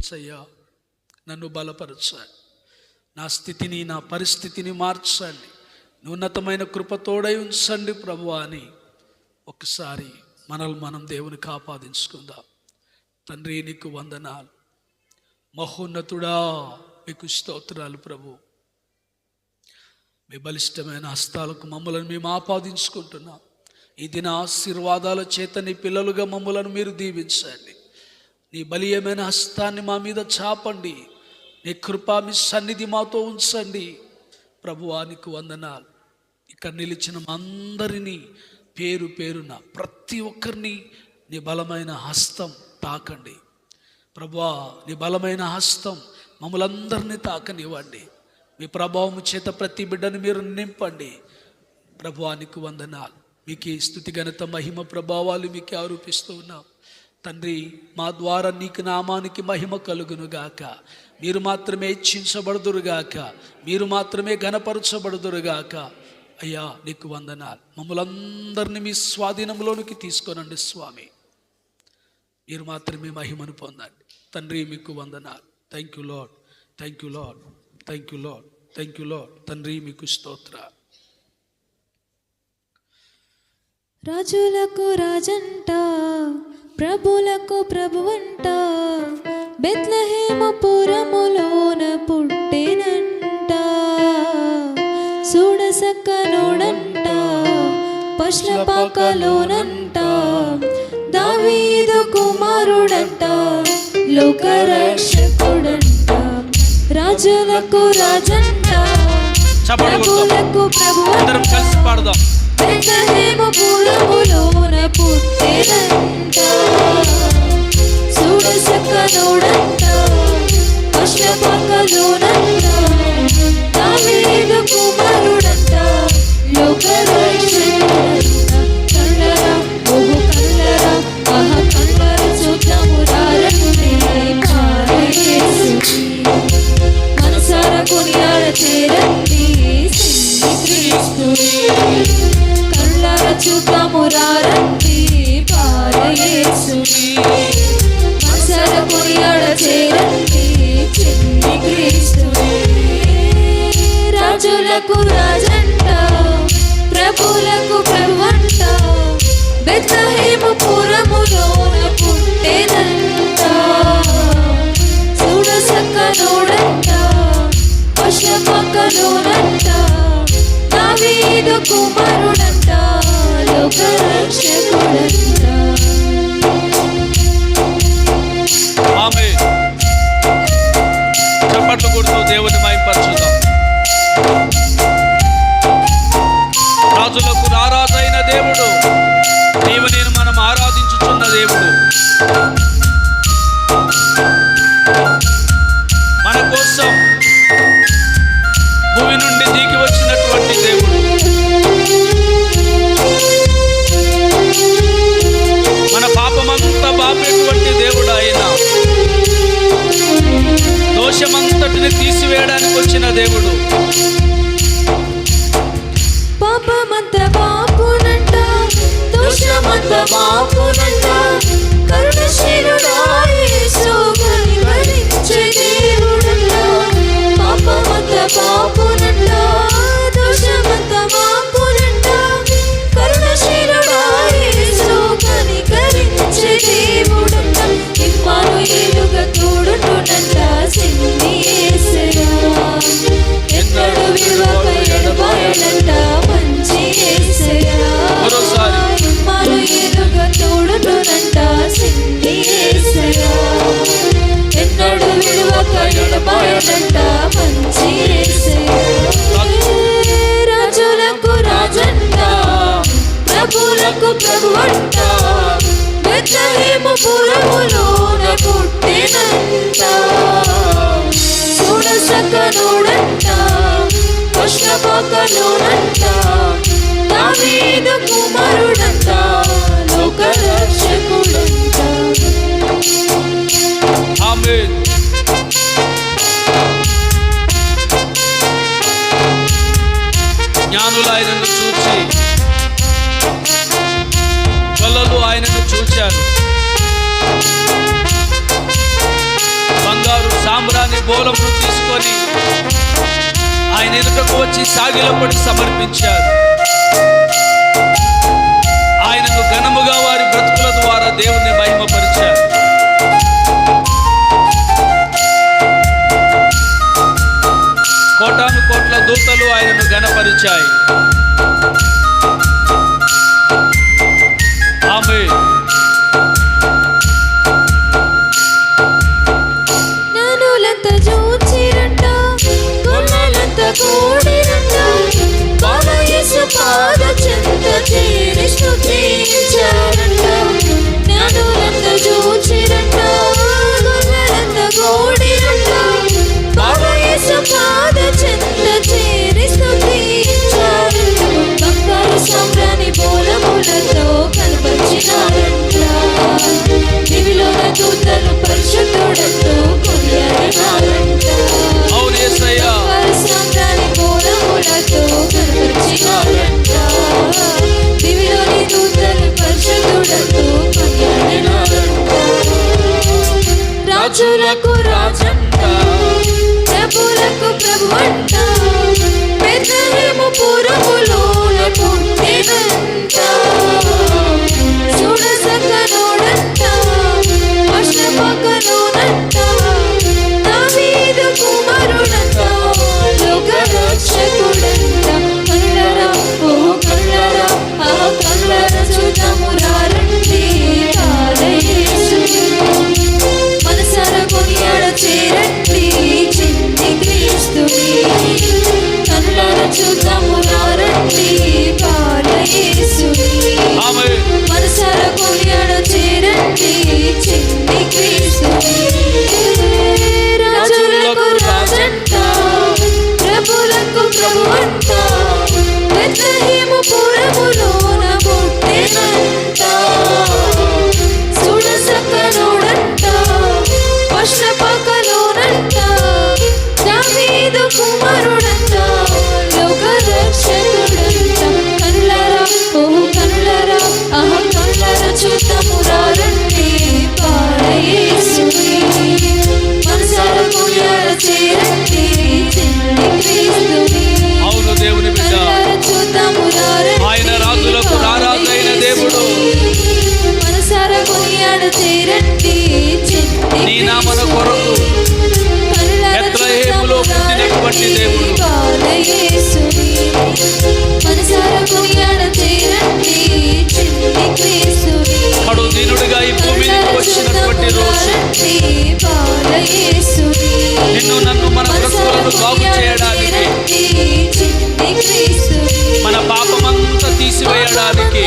మార్చయ్యా. నన్ను బలపరచాలి నా స్థితిని నా పరిస్థితిని మార్చండి. ఉన్నతమైన కృపతోడై ఉంచండి ప్రభు అని ఒకసారి మనల్ని మనం దేవునికి ఆపాదించుకుందాం తండ్రి నీకు వందనాలు. మహోన్నతుడా మీకు స్తోత్రాలు ప్రభు. మీ బలిష్టమైన హస్తాలకు మమ్మలను మేము ఆపాదించుకుంటున్నాం. ఈ దిన ఆశీర్వాదాల చేత నీ పిల్లలుగా మమ్మలను మీరు దీవించండి. నీ బలీయమైన హస్తాన్ని మా మీద చాపండి. నీ కృపా మీ సన్నిధి మాతో ఉంచండి. ప్రభువానికి వందనాలు. ఇక్కడ నిలిచిన అందరినీ పేరు పేరున ప్రతి ఒక్కరిని నీ బలమైన హస్తం తాకండి. ప్రభువా నీ బలమైన హస్తం మమ్మలందరినీ తాకనివ్వండి. మీ ప్రభావం చేత ప్రతి బిడ్డను మీరు నింపండి. ప్రభువానికి వందనాలు. మీకు స్థుతి ఘనత మహిమ ప్రభావాలు మీకు ఆరోపిస్తూ ఉన్నాం. తండ్రి మా ద్వారా నీకు నామానికి మహిమ కలుగునుగాక. మీరు మాత్రమే ఇచ్చించబడుదురుగాక మీరు మాత్రమే ఘనపరచబడుదురుగాక. అయ్యా నీకు వందనాలు. మమ్మలందరినీ మీ స్వాధీనంలోనికి తీసుకోనండి స్వామి. మీరు మాత్రమే మహిమను పొందండి. తండ్రి మీకు వందనాలు. Thank you lord thank you lord thank you lord thank you lord తండ్రి మీకు స్తోత్రాలు. రాజులకు రాజంట ప్రభులకు ప్రభువంట బెత్లహేమ పురములోన పుట్టెనంట. చూడసక్కనోడంట పశ్లపాకలోనంట దావీదు కుమారుడంట లోకరక్షకుడంట. రాజులకు రాజంట ప్రభులకు ప్రభువంట. అందరం కలిసి పాడదాం. బెత్లెహేము పురములోన పుట్టెనంట చూడ సక్కనోడంట పశ్లపకలోనంట దావీదు కుమారుడంట పారయేసుని మనసార కొనియాడ చేరండి చిన్ని క్రీస్తుని రాజులకు రాజంట ప్రభులకు ప్రభువంట బెత్లహేము పురములోన పుట్టేదంట. చూడ సక్కనోడంట పశపక్కలోనంట దావీదు కుమారుడంట లోకరక్షకుడంట. అంత బాపునంట దోషమంత బాపునంట కరుణశీలుడా యేసు కనికరించే దేవుడంట. పాపమంత బాపునంట దోషమంత బాపునంట కరుణశీలుడా కనికరించే దేవుడంట. ఇమ్మాను ఏలుగా తోడుండునంట సిన్ని ఎన్నడు విలువక సిన్ని యేసయ్యా ఎన్నడు విలువక ఎడబాయనంట మంచి రాజులకు రాజంట ప్రభులకు ప్రభువంట బెత్లహేము పురములోన పుట్టెనంట బోలమును తీసుకొని ఆయన ఎదుటకు వచ్చి సాగిలపడి సమర్పించారు. ఆయనకు ఘనముగా వారి బ్రతుకుల ద్వారా దేవుని మహిమపరిచారు. కోటాను కోట్ల దూతలు ఆయనను ఘనపరిచాయి. మంచి దేవుడు అడు ఈ భూమికి వచ్చినటువంటి రోజు. నిన్ను నన్ను మన బ్రతుకులను బాగు చేయడానికి మన పాపమంతా తీసివేయడానికి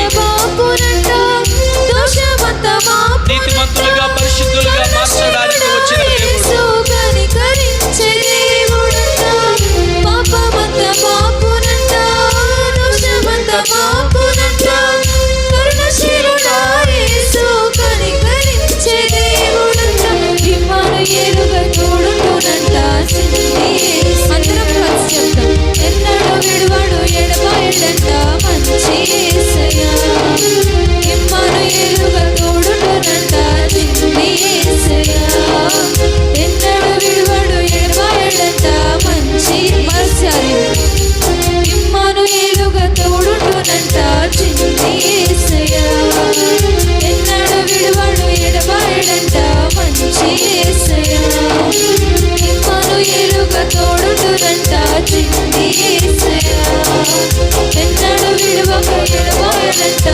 ఎన్నడు విడువక ఎడబాయనంట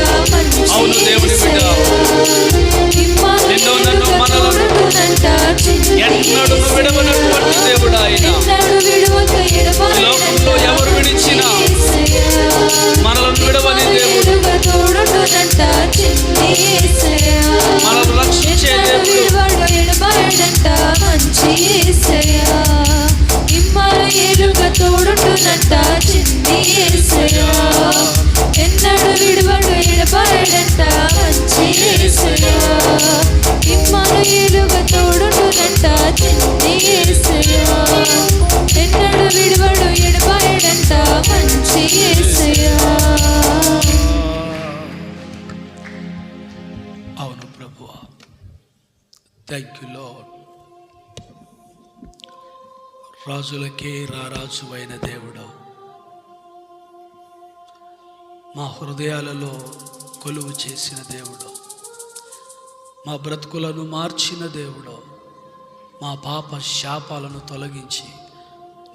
అవును విడవను. రాజులకే రారాజు అయిన దేవుడు మా హృదయాలలో కొలువు చేసిన దేవుడు మా బ్రతుకులను మార్చిన దేవుడు మా పాప శాపాలను తొలగించి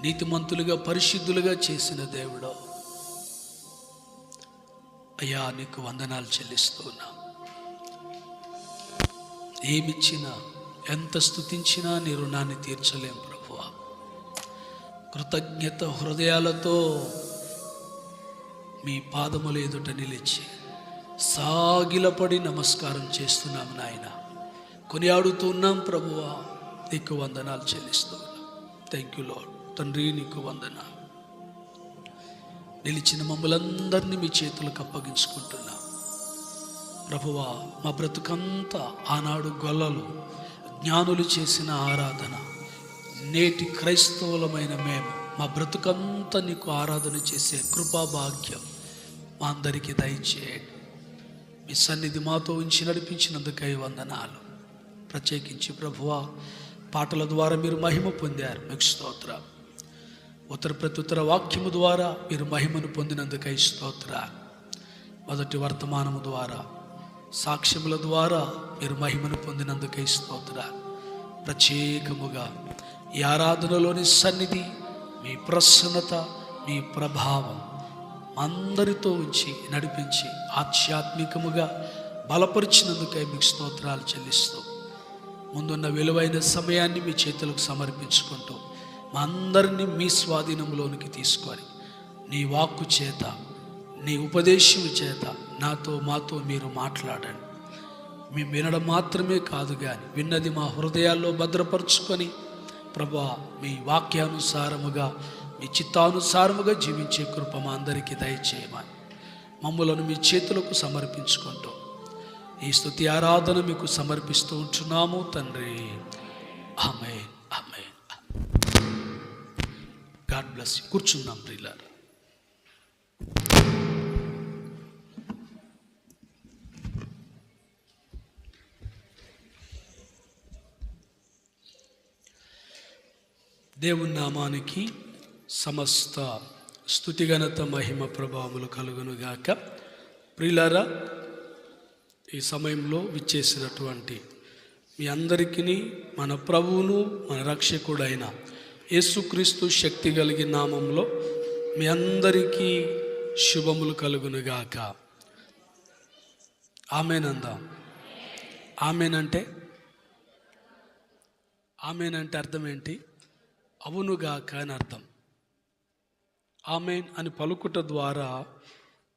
నీతిమంతులుగా పరిశుద్ధులుగా చేసిన దేవుడు అయ్యా నీకు వందనాలు చెల్లిస్తూ ఉన్నా ఏమిచ్చినా ఎంత స్థుతించినా నీ రుణాన్ని తీర్చలేం కృతజ్ఞత హృదయాలతో మీ పాదముల ఎదుట నిలిచి సాగిలపడి నమస్కారం చేస్తున్నాం నాయన. కొనియాడుతున్నాం ప్రభువా నీకు వందనాలు చెల్లిస్తున్నాం. థ్యాంక్ యూ లాడ్ తండ్రి నీకు వందనాలు. నిలిచిన మమ్మలందరినీ మీ చేతులకు అప్పగించుకుంటున్నాం. ప్రభువా మా బ్రతుకంతా ఆనాడు గొల్లలు జ్ఞానులు చేసిన ఆరాధన. నేటి క్రైస్తవులమైన మేము మా బ్రతుకంతా నీకు ఆరాధన చేసే కృపాభాగ్యం మా అందరికీ దయచేయండి. మీ సన్నిధి మాతో ఉంచి నడిపించినందుకై వందనాలు. ప్రత్యేకించి ప్రభువా పాటల ద్వారా మీరు మహిమ పొందారు. మీకు స్తోత్ర ఉత్తర ప్రత్యుత్తర వాక్యము ద్వారా మీరు మహిమను పొందినందుకై స్తోత్ర మొదటి వర్తమానము ద్వారా సాక్ష్యముల ద్వారా మీరు మహిమను పొందినందుకై స్తోత్ర ప్రత్యేకముగా ఈ ఆరాధనలోని సన్నిధి మీ ప్రసన్నత మీ ప్రభావం అందరితో ఉంచి నడిపించి ఆధ్యాత్మికముగా బలపరిచినందుకై మీకు స్తోత్రాలు చెల్లిస్తూ ముందున్న విలువైన సమయాన్ని మీ చేతులకు సమర్పించుకుంటూ మా అందరినీ మీ స్వాధీనంలోనికి తీసుకొని నీ వాక్కు చేత నీ ఉపదేశం చేత నాతో మాతో మీరు మాట్లాడండి. మేము వినడం మాత్రమే కాదు కానీ విన్నది మా హృదయాల్లో భద్రపరుచుకొని ప్రభా మీ వాక్యానుసారముగా మీ చిత్తానుసారముగా జీవించే కృప మా అందరికీ దయచేయమని మమ్మలను మీ చేతులకు సమర్పించుకుంటూ ఈ స్తుతి ఆరాధన మీకు సమర్పిస్తూ ఉంటున్నాము తండ్రి. ఆమె ఆమె గాడ్ బ్లెస్ కూర్చుందాం ప్రియులారా. దేవుని నామానికి సమస్త స్థుతిగణత మహిమ ప్రభావములు కలుగునుగాక. ప్రియులారా ఈ సమయంలో విచ్చేసినటువంటి మీ అందరికీ మన ప్రభువును మన రక్షకుడైన యేసుక్రీస్తు శక్తి కలిగిన నామంలో మీ అందరికీ శుభములు కలుగునుగాక. ఆమెనందా? ఆమెనంటే? ఆమెనంటే అర్థం ఏంటి అవునుగాక అని అర్థం ఆమెన్ అని పలుకుట ద్వారా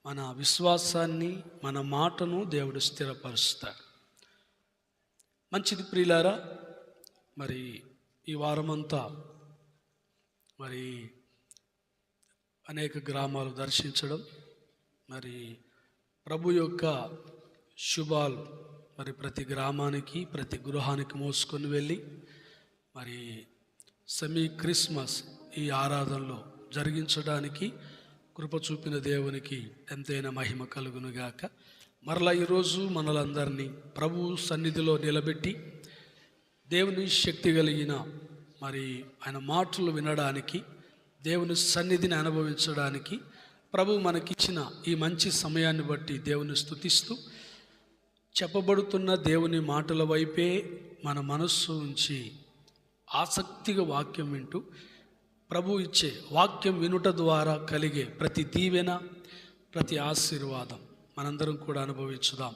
మన విశ్వాసాన్ని మన మాటను దేవుడు స్థిరపరుస్తాడు. మంచిది ప్రియులారా మరి ఈ వారమంతా మరి అనేక గ్రామాలు దర్శించడం మరి ప్రభు యొక్క శుభాలు మరి ప్రతి గ్రామానికి ప్రతి గృహానికి మోసుకొని వెళ్ళి మరి సెమీ క్రిస్మస్ ఈ ఆరాధనలో జరిగించడానికి కృప చూపిన దేవునికి ఎంతైనా మహిమ కలుగునుగాక. మరలా ఈరోజు మనలందరినీ ప్రభు సన్నిధిలో నిలబెట్టి దేవుని శక్తి కలిగిన మరి ఆయన మాటలు వినడానికి దేవుని సన్నిధిని అనుభవించడానికి ప్రభు మనకిచ్చిన ఈ మంచి సమయాన్ని బట్టి దేవుని స్తుతిస్తూ చెప్పబడుతున్న దేవుని మాటల వైపే మన మనస్సు ఉంచి ఆసక్తిగా వాక్యం వింటూ ప్రభు ఇచ్చే వాక్యం వినుట ద్వారా కలిగే ప్రతి దీవెన ప్రతి ఆశీర్వాదం మనందరం కూడా అనుభవించుదాం.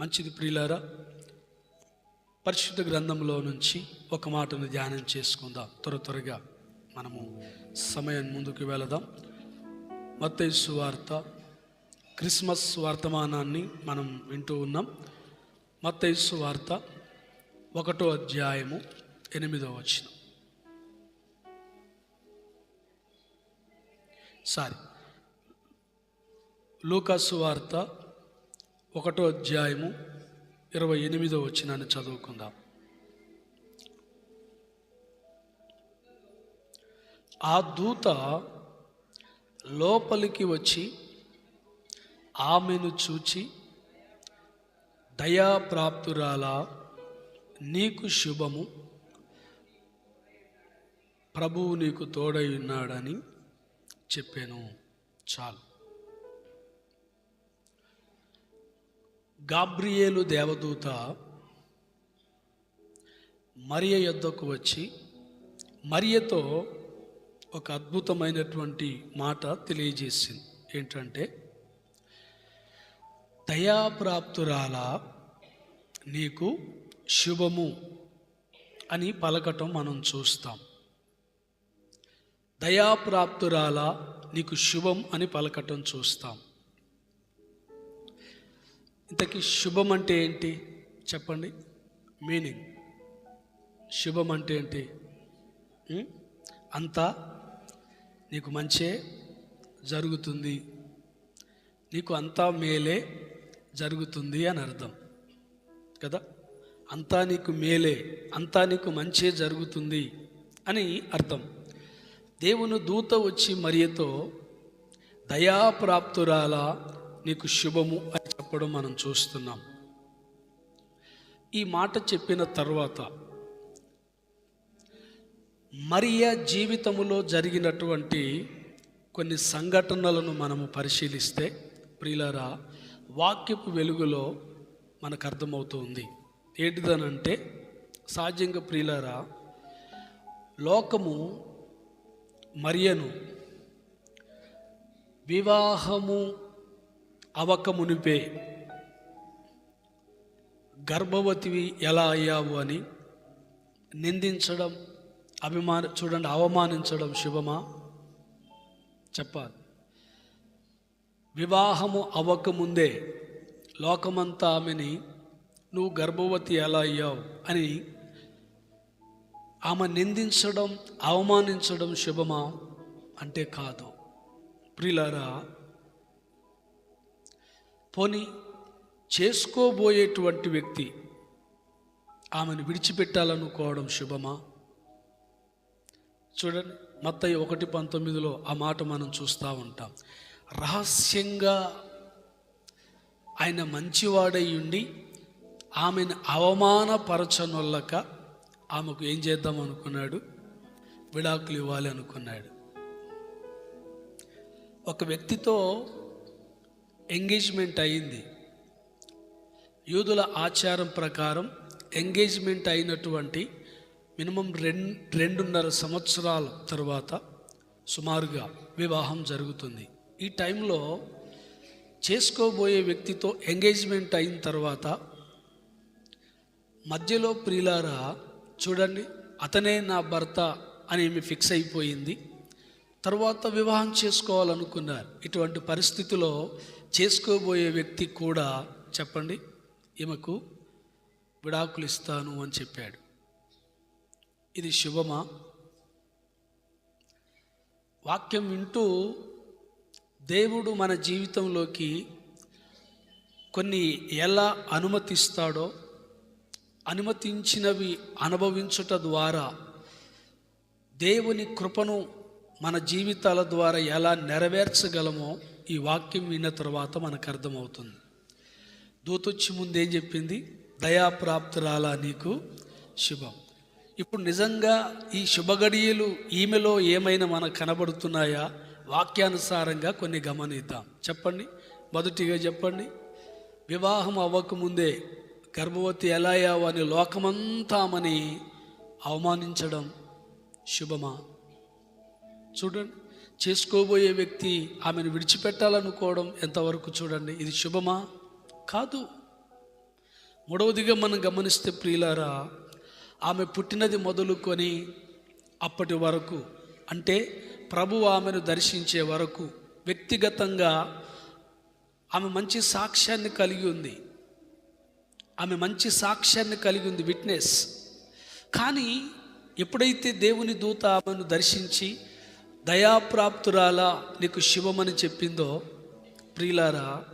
మంచిది ప్రియులారా పరిశుద్ధ గ్రంథంలో నుంచి ఒక మాటను ధ్యానం చేసుకుందాం. త్వర త్వరగా మనము సమయం ముందుకు వెళదాం. మత్తయి వార్త క్రిస్మస్ వర్తమానాన్ని మనం వింటూ ఉన్నాం. మత్తయి వార్త ఒకటో అధ్యాయము ఎనిమిదో వచనం. సారీ. లూకాసు వార్త ఒకటో అధ్యాయము ఇరవై ఎనిమిదో వచ్చినాన్ని చదువుకుందాం. ఆ దూత లోపలికి వచ్చి ఆమెను చూచి దయాప్రాప్తురాలా నీకు శుభము. ప్రభువు నీకు తోడై ఉన్నాడని చెప్పాను. చాలు. గాబ్రియేలు దేవదూత మరియ యొద్దకు వచ్చి మరియతో ఒక అద్భుతమైనటువంటి మాట తెలియజేసింది. ఏంటంటే దయాప్రాప్తురాల నీకు శుభము అని పలకటం మనం చూస్తాం. దయాప్రాప్తురాల నీకు శుభం అని పలకటం చూస్తాం. ఇంతకీ శుభం అంటే ఏంటి? చెప్పండి. మీనింగ్. శుభం అంటే ఏంటి? అంతా నీకు మంచే జరుగుతుంది. నీకు అంతా మేలే జరుగుతుంది అని అర్థం. కదా? అంతా నీకు మేలే అంతా నీకు మంచే జరుగుతుంది అని అర్థం. దేవుని దూత వచ్చి మరియతో దయాప్రాప్తురాల నీకు శుభము అని చెప్పడం మనం చూస్తున్నాం. ఈ మాట చెప్పిన తర్వాత మరియ జీవితములో జరిగినటువంటి కొన్ని సంఘటనలను మనము పరిశీలిస్తే ప్రియులరా వాక్యపు వెలుగులో మనకు అర్థమవుతుంది. ఏంటిదనంటే సహజంగా ప్రియులరా లోకము మరియను. వివాహము అవకమునిపే గర్భవతివి ఎలా అయ్యావు అని నిందించడం అభిమాన చూడండి అవమానించడం శుభమా? చెప్పాలి. వివాహము అవ్వకముందే లోకమంతా ఆమెని నువ్వు గర్భవతి ఎలా అయ్యావు? అని ఆమె నిందించడం అవమానించడం శుభమా? అంటే కాదు. ప్రిలారా పోని చేసుకోబోయేటువంటి వ్యక్తి ఆమెను విడిచిపెట్టాలనుకోవడం శుభమా? చూడండి మత్తయ్య ఒకటి పంతొమ్మిదిలో ఆ మాట మనం చూస్తూ ఉంటాం. రహస్యంగా ఆయన మంచివాడై ఉండి ఆమెను అవమానపరచనొల్లక ఆమెకు ఏం చేద్దాం అనుకున్నాడు? విడాకులు ఇవ్వాలి అనుకున్నాడు. ఒక వ్యక్తితో ఎంగేజ్మెంట్ అయింది. యూదుల ఆచారం ప్రకారం ఎంగేజ్మెంట్ అయినటువంటి మినిమం రెండు రెండున్నర సంవత్సరాల తర్వాత సుమారుగా వివాహం జరుగుతుంది. ఈ టైంలో చేసుకోబోయే వ్యక్తితో ఎంగేజ్మెంట్ అయిన తర్వాత మధ్యలో ప్రియులారా చూడండి అతనే నా భర్త అని ఈమె ఫిక్స్ అయిపోయింది. తర్వాత వివాహం చేసుకోవాలనుకున్నారు. ఇటువంటి పరిస్థితిలో చేసుకోబోయే వ్యక్తి కూడా చెప్పండి ఈమెకు విడాకులు ఇస్తాను అని చెప్పాడు. ఇది శుభమా? వాక్యం వింటూ దేవుడు మన జీవితంలోకి కొన్ని ఎలా అనుమతిస్తాడో అనుమతించినవి అనుభవించుట ద్వారా దేవుని కృపను మన జీవితాల ద్వారా ఎలా నెరవేర్చగలమో ఈ వాక్యం విన్న తర్వాత మనకు అర్థమవుతుంది. దూతొచ్చి ముందేం చెప్పింది? దయాప్రాప్తురాలా నీకు శుభం. ఇప్పుడు నిజంగా ఈ శుభగడియలు ఈమెలో ఏమైనా మనకు కనబడుతున్నాయా? వాక్యానుసారంగా కొన్ని గమనిద్దాం. చెప్పండి. మొదటిగా చెప్పండి. వివాహం అవ్వకముందే గర్భవతి ఎలా అయ్యావు అని లోకమంతామని అవమానించడం శుభమా? చూడండి చేసుకోబోయే వ్యక్తి ఆమెను విడిచిపెట్టాలనుకోవడం ఎంతవరకు చూడండి ఇది శుభమా? కాదు. మూడవదిగా మనం గమనిస్తే ప్రియులారా ఆమె పుట్టినది మొదలుకొని అప్పటి వరకు అంటే ప్రభు ఆమెను దర్శించే వరకు వ్యక్తిగతంగా ఆమె మంచి సాక్ష్యాన్ని కలిగి ఉంది. ఆమె మంచి సాక్ష్యాన్ని కలిగి ఉంది విట్నెస్ కానీ ఎప్పుడైతే దేవుని దూత ఆమెను దర్శించి దయాప్రాప్తురాలా నీకు శివమని చెప్పిందో ప్రియులారా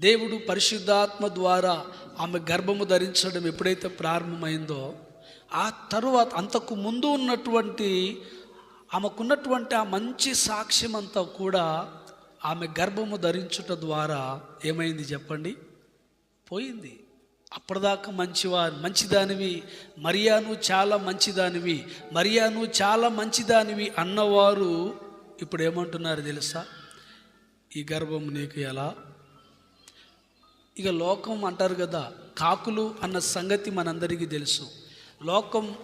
దేవుడు పరిశుద్ధాత్మ ద్వారా ఆమె గర్భము ధరించడం ఎప్పుడైతే ప్రారంభమైందో ఆ తరువాత అంతకు ముందు ఉన్నటువంటి ఆమెకున్నటువంటి ఆ మంచి సాక్ష్యం అంతా కూడా ఆమె గర్భము ధరించుట ద్వారా ఏమైంది చెప్పండి? పోయింది. అప్పటిదాకా మంచివారు మంచిదానివి. మరియాను చాలా మంచిదానివి. మరియాను చాలా మంచిదానివి అన్నవారు ఇప్పుడు ఏమంటున్నారు తెలుసా? ఈ గర్భం నీకు ఎలా? ఇక లోకం అంటారు కదా కాకులు అన్న సంగతి మనందరికీ తెలుసు. లోకం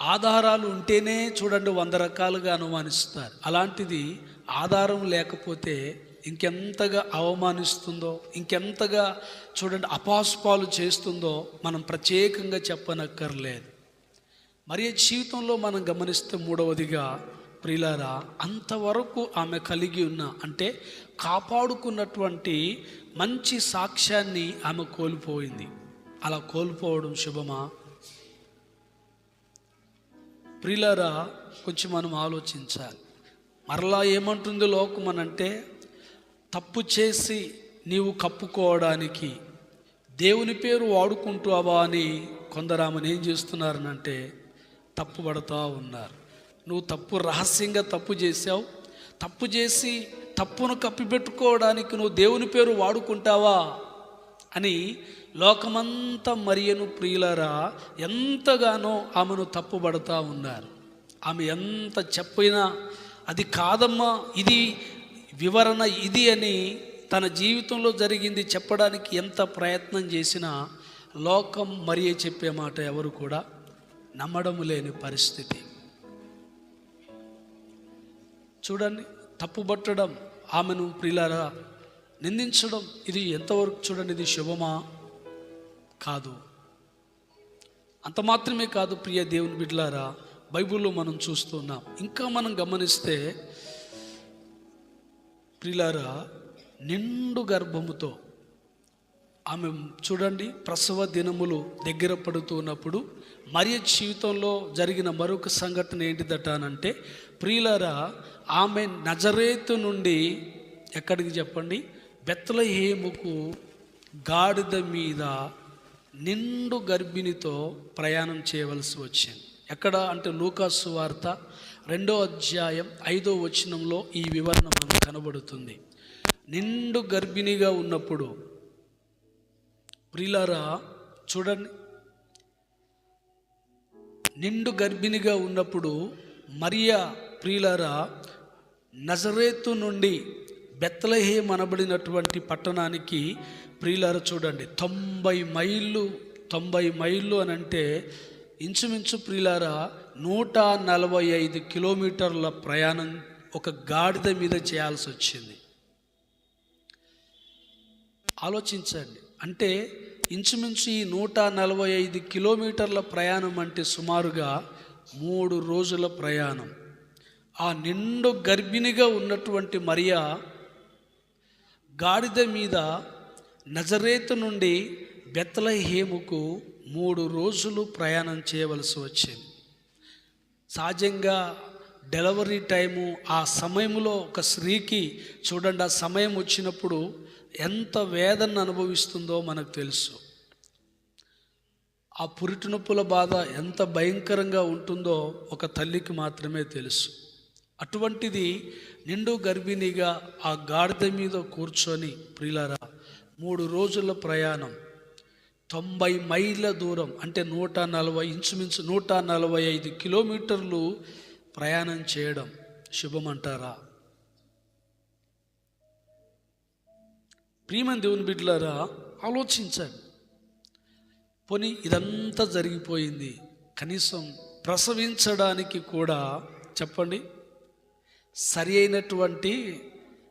ఆధారాలు ఉంటేనే చూడండి వంద రకాలుగా అనుమానిస్తారు. అలాంటిది ఆధారం లేకపోతే ఇంకెంతగా అవమానిస్తుందో ఇంకెంతగా చూడండి అపాస్పాలు చేస్తుందో మనం ప్రత్యేకంగా చెప్పనక్కర్లేదు. మరి జీవితంలో మనం గమనిస్తే మూడవదిగా ప్రిలారా అంతవరకు ఆమె కలిగి ఉన్న అంటే కాపాడుకున్నటువంటి మంచి సాక్ష్యాన్ని ఆమె కోల్పోయింది. అలా కోల్పోవడం శుభమా? ప్రిలారా కొంచెం మనం ఆలోచించాలి. మరలా ఏమంటుంది లోకం అంటే తప్పు చేసి నీవు కప్పుకోవడానికి దేవుని పేరు వాడుకుంటావా అని కొందరు ఆమెను ఏం చేస్తున్నారనంటే తప్పు పడుతూ ఉన్నారు. నువ్వు తప్పు రహస్యంగా తప్పు చేసావు తప్పు చేసి తప్పును కప్పిపెట్టుకోవడానికి నువ్వు దేవుని పేరు వాడుకుంటావా అని లోకమంతా మరియను ప్రియులరా ఎంతగానో ఆమెను తప్పుబడతా ఉన్నారు. ఆమె ఎంత చెప్పినా అది కాదమ్మా ఇది వివరణ ఇది అని తన జీవితంలో జరిగింది చెప్పడానికి ఎంత ప్రయత్నం చేసినా లోకం మరియే చెప్పే మాట ఎవరు కూడా నమ్మడం లేని పరిస్థితి. చూడండి తప్పుబట్టడం ఆమెను ప్రియులారా నిందించడం ఇది ఎంతవరకు చూడండి ఇది శుభమా? కాదు. అంత మాత్రమే కాదు ప్రియ దేవుని బిడ్లారా బైబిల్లో మనం చూస్తున్నాం. ఇంకా మనం గమనిస్తే ప్రిలరా నిండు గర్భముతో ఆమె చూడండి ప్రసవ దినములు దగ్గర పడుతున్నప్పుడు మరియ జీవితంలో జరిగిన మరొక సంఘటన ఏంటిదట అనంటే ప్రియులరా ఆమె నజరేతు నుండి ఎక్కడికి చెప్పండి? బెత్తలహేముకు గాడిద మీద నిండు గర్భిణితో ప్రయాణం చేయవలసి వచ్చింది. ఎక్కడ? అంటే లూకాసు వార్త రెండో అధ్యాయం ఐదో వచనంలో ఈ వివరణ మనకు కనబడుతుంది. నిండు గర్భిణిగా ఉన్నప్పుడు ప్రిలారా చూడండి. నిండు గర్భిణిగా ఉన్నప్పుడు మరియా ప్రియులారా నజరేతు నుండి బెత్తలహేం అనబడినటువంటి పట్టణానికి ప్రియులారా చూడండి. తొంభై మైళ్ళు తొంభై మైళ్ళు అని అంటే ఇంచుమించు ప్రియులారా నూట నలభై ఐదు కిలోమీటర్ల ప్రయాణం ఒక గాడిద మీద చేయాల్సి వచ్చింది. ఆలోచించండి. అంటే ఇంచుమించు ఈ నూట నలభై ఐదు కిలోమీటర్ల ప్రయాణం అంటే సుమారుగా మూడు రోజుల ప్రయాణం. ఆ నిండు గర్భిణిగా ఉన్నటువంటి మరియా గాడిద మీద నజరేతు నుండి బెత్తలహేముకు మూడు రోజులు ప్రయాణం చేయవలసి వచ్చింది. సహజంగా డెలివరీ టైము ఆ సమయంలో ఒక స్త్రీకి చూడండి ఆ సమయం వచ్చినప్పుడు ఎంత వేదన అనుభవిస్తుందో మనకు తెలుసు. ఆ పురిటి నొప్పుల బాధ ఎంత భయంకరంగా ఉంటుందో ఒక తల్లికి మాత్రమే తెలుసు. అటువంటిది నిండు గర్భిణిగా ఆ గాడిద మీద కూర్చొని ప్రియులరా మూడు రోజుల ప్రయాణం తొంభై మైళ్ళ దూరం అంటే నూట నలభై ఇంచుమించు నూట నలభై ఐదు కిలోమీటర్లు ప్రయాణం చేయడం శుభమంటారా? ప్రియమని దేవుని బిడ్డలారా ఆలోచించండి. పోనీ ఇదంతా జరిగిపోయింది కనీసం ప్రసవించడానికి కూడా చెప్పండి. సరి అయినటువంటి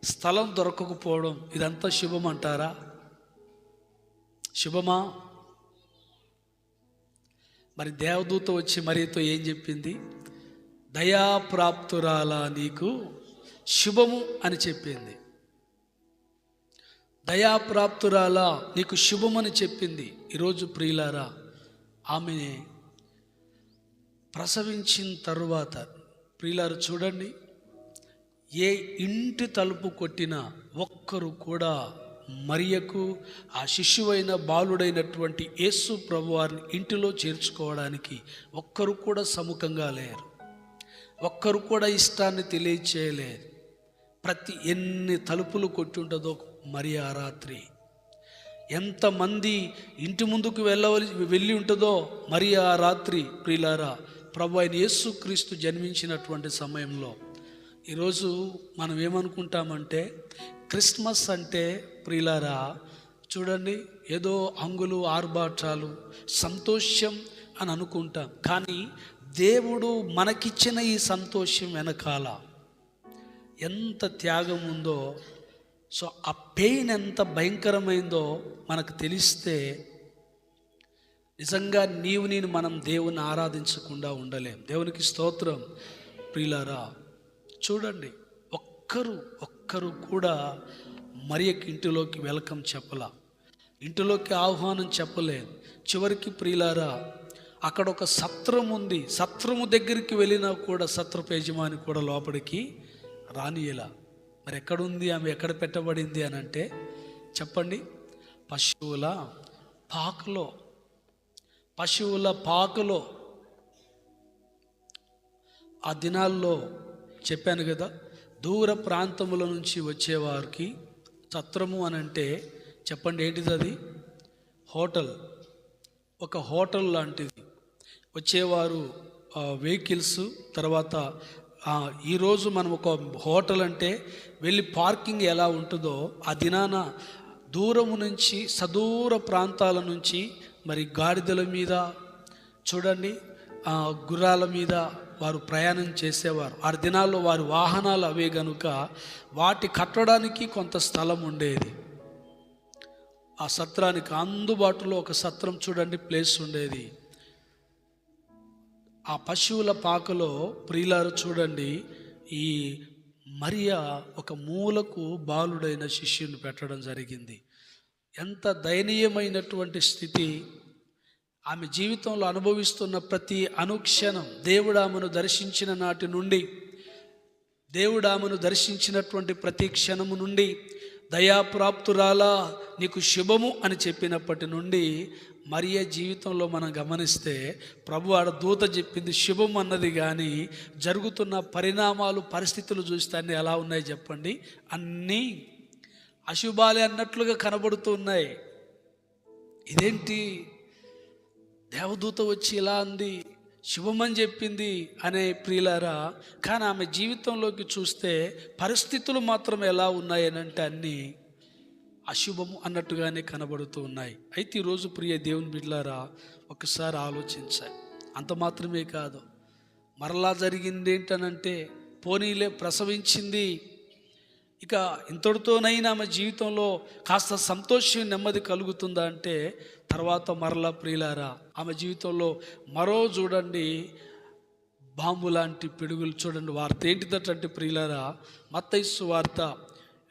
స్థలం దొరకకపోవడం ఇదంతా శుభమంటారా? శుభమా? మరి దేవదూత వచ్చి మరీతో ఏం చెప్పింది? దయాప్రాప్తురాలా నీకు శుభము అని చెప్పింది. దయాప్రాప్తురాలా నీకు శుభమని చెప్పింది. ఈరోజు ప్రియులారా ఆమె ప్రసవించిన తరువాత ప్రియులారు చూడండి ఏ ఇంటి తలుపు కొట్టినా ఒక్కరు కూడా మరియకు ఆ శిష్యువైన బాలుడైనటువంటి యేసు ప్రభువారిని ఇంటిలో చేర్చుకోవడానికి ఒక్కరు కూడా సముఖంగా లేరు. ఒక్కరు కూడా ఇష్టాన్ని తెలియచేయలేదు. ప్రతి ఎన్ని తలుపులు కొట్టుంటుందో మరి ఆ రాత్రి. ఎంతమంది ఇంటి ముందుకు వెళ్ళవలి వెళ్ళి ఉంటుందో మరి ఆ రాత్రి ప్రిలారా ప్రభు అయిన యేసుక్రీస్తు జన్మించినటువంటి సమయంలో. ఈరోజు మనం ఏమనుకుంటామంటే క్రిస్మస్ అంటే ప్రియులారా చూడండి ఏదో అంగులు ఆర్భాటాలు సంతోషం అని అనుకుంటాం. కానీ దేవుడు మనకిచ్చిన ఈ సంతోషం వెనకాల ఎంత త్యాగం ఉందో సో ఆ పెయిన్ ఎంత భయంకరమైందో మనకు తెలిస్తే నిజంగా నీవు నేను మనం దేవుని ఆరాధించకుండా ఉండలేం. దేవునికి స్తోత్రం. ప్రియులారా చూడండి ఒక్కరు ఒక్క ఒక్కరు కూడా మరియకి ఇంటిలోకి వెల్కమ్ చెప్పలా. ఇంటిలోకి ఆహ్వానం చెప్పలేదు. చివరికి ప్రియులారా అక్కడ ఒక సత్రం ఉంది. సత్రము దగ్గరికి వెళ్ళినా కూడా సత్రపు యజమాని కూడా లోపలికి రానియలా మరి ఎక్కడుంది? ఆమె ఎక్కడ పెట్టబడింది అని అంటే చెప్పండి. పశువుల పాకలో పశువుల పాకలో ఆ దినాల్లో చెప్పాను కదా దూర ప్రాంతముల నుంచి వచ్చేవారికి సత్రము అని అంటే చెప్పండి ఏంటిది అది? హోటల్. ఒక హోటల్ లాంటిది. వచ్చేవారు వెహికల్స్ తర్వాత ఈరోజు మనం ఒక హోటల్ అంటే వెళ్ళి పార్కింగ్ ఎలా ఉంటుందో ఆ దినాన దూరము నుంచి సదూర ప్రాంతాల నుంచి మరి గాడిదల మీద చూడండి గుర్రాల మీద వారు ప్రయాణం చేసేవారు. ఆ దినాల్లో వారి వాహనాలు అవే గనుక వాటి కట్టడానికి కొంత స్థలం ఉండేది. ఆ సత్రానికి అందుబాటులో ఒక సత్రం చూడండి ప్లేస్ ఉండేది. ఆ పశువుల పాకలో ప్రియులారు చూడండి ఈ మరియా ఒక మూలకు బాలుడైన శిష్యుని పెట్టడం జరిగింది. ఎంత దయనీయమైనటువంటి స్థితి ఆమె జీవితంలో అనుభవిస్తున్న ప్రతి అనుక్షణం దేవుడామను దర్శించిన నాటి నుండి దేవుడామును దర్శించినటువంటి ప్రతి క్షణము నుండి దయాప్రాప్తురాలా నీకు శుభము అని చెప్పినప్పటి నుండి మరియ జీవితంలో మనం గమనిస్తే ప్రభు ఆడ దూత చెప్పింది శుభం అన్నది కానీ జరుగుతున్న పరిణామాలు పరిస్థితులు చూస్తే అన్నీ ఎలా ఉన్నాయి చెప్పండి? అన్నీ అశుభాలే అన్నట్లుగా కనబడుతున్నాయి ఇదేంటి? దేవదూత వచ్చి ఇలా అంది శుభమని చెప్పింది అనే ప్రియులారా కానీ ఆమె జీవితంలోకి చూస్తే పరిస్థితులు మాత్రం ఎలా ఉన్నాయనంటే అన్నీ అశుభము అన్నట్టుగానే కనబడుతూ ఉన్నాయి. అయితే ఈరోజు ప్రియ దేవుని బిడ్లారా ఒకసారి ఆలోచించాలి. అంత మాత్రమే కాదు మరలా జరిగింది ఏంటనంటే పోనీలే ప్రసవించింది ఇక ఇంతటితోనైనా ఆమె జీవితంలో కాస్త సంతోషం నెమ్మది కలుగుతుందా అంటే తర్వాత మరలా ప్రియులారా ఆమె జీవితంలో మరో చూడండి బాంబు లాంటి పిడుగులు చూడండి. వార్త ఏంటిదటంటే ప్రియులారా మత్తైస్సు వార్త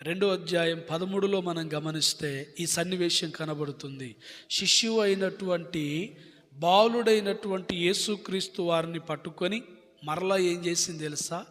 రెండో అధ్యాయం పదమూడులో మనం గమనిస్తే ఈ సన్నివేశం కనబడుతుంది. శిష్యువు అయినటువంటి బాలుడైనటువంటి యేసుక్రీస్తు వారిని పట్టుకొని మరలా ఏం చేసింది తెలుసా?